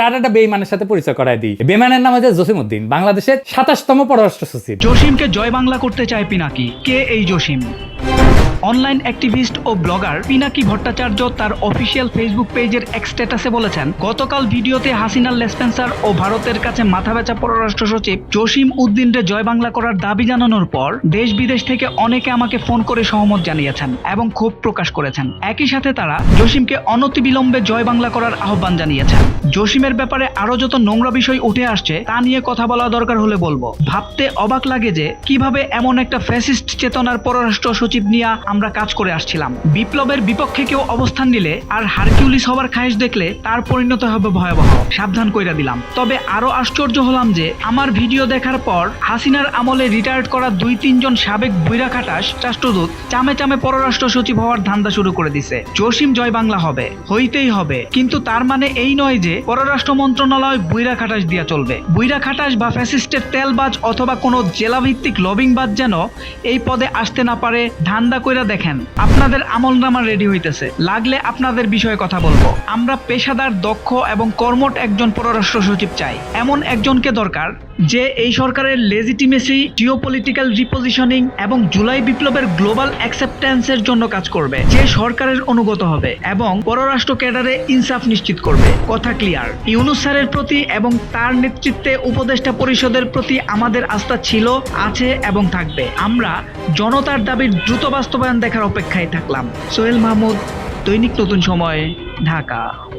আর একটা বেইমানের সাথে পরিচয় করায় দিই। বেইমানের নাম হচ্ছে জসিমউদ্দিন বাংলাদেশের সাতাশতম পররাষ্ট্র সচিব। জসিমকে জয় বাংলা করতে চায় পিনাকি। কে এই জসিম? অনলাইন অ্যাক্টিভিস্ট ও ব্লগার পিনাকি ভট্টাচার্য তার অফিসিয়াল ফেসবুক পেজের এক স্ট্যাটাসে বলেছেন, গতকাল ভিডিওতে হাসিনা লেসপেন্সার ও ভারতের কাছে মাথা বেচা পররাষ্ট্র সচিব জসিম উদ্দিনরে জয় বাংলা করার দাবি জানানোর পর দেশ বিদেশ থেকে অনেকে আমাকে ফোন করে সহমত জানিয়েছেন এবং ক্ষোভ প্রকাশ করেছেন। একই সাথে তারা জসিমকে অনতিবিলম্বে জয় বাংলা করার আহ্বান জানিয়েছেন। জসিমের ব্যাপারে আরও যত নোংরা বিষয় উঠে আসছে, তা নিয়ে কথা বলা দরকার হলে বলব। ভাবতে অবাক লাগে যে কীভাবে এমন একটা ফ্যাসিস্ট চেতনার পররাষ্ট্র সচিব নিয়ে আমরা কাজ করে আসছিলাম। বিপ্লবের বিপক্ষে কেউ অবস্থান নিলে আর হারকিউলিস হবার খায়েশ দেখলে তার পরিণত হবে ভয়াবহ। সাবধান কইরা দিলাম। তবে আরও আশ্চর্য হলাম যে, আমার ভিডিও দেখার পর হাসিনার আমলে রিটায়ার্ড করা দুই তিনজন সাবেক বৈরা খাটাস রাষ্ট্রদূত চামে চামে পররাষ্ট্র সচিব হওয়ার ধান্দা শুরু করে দিছে। জসিম জয় বাংলা হবে, হইতেই হবে। কিন্তু তার মানে এই নয় যে, পররাষ্ট্র মন্ত্রণালয় বুইরা খাটাস দিয়া চলবে। বুইরা খাটাস বা ফ্যাসিস্টের তেলবাজ অথবা কোনো জেলাভিত্তিক লবিংবাজ যেন এই পদে আসতে না পারে, ধান্দা কইরা দেখেন। আপনাদের আমলনামা রেডি হইতেছে। লাগলে আপনাদের বিষয়ে কথা বলব। আমরা পেশাদার, দক্ষ এবং কর্মঠ একজন পররাষ্ট্র সচিব চাই। এমন একজনকে দরকার যে এই সরকারের লেজিটিমেসি জিওপলিটিক্যাল রিপোজিশনিং এবং জুলাই বিপ্লবের গ্লোবাল অ্যাকসেপ্টেন্সের জন্য কাজ করবে। যে সরকারের অনুগত হবে এবং পররাষ্ট্র ক্যাডারে ইনসাফ নিশ্চিত করবে। কথা ক্লিয়ার ইউনুস স্যারের প্রতি এবং তার নেতৃত্বে উপদেষ্টা পরিষদের প্রতি আমাদের আস্থা ছিল, আছে এবং থাকবে। আমরা জনতার দাবির দ্রুত বাস্তবায়ন দেখার অপেক্ষায় থাকলাম। সোহেল মাহমুদ দৈনিক নতুন সময় ঢাকা।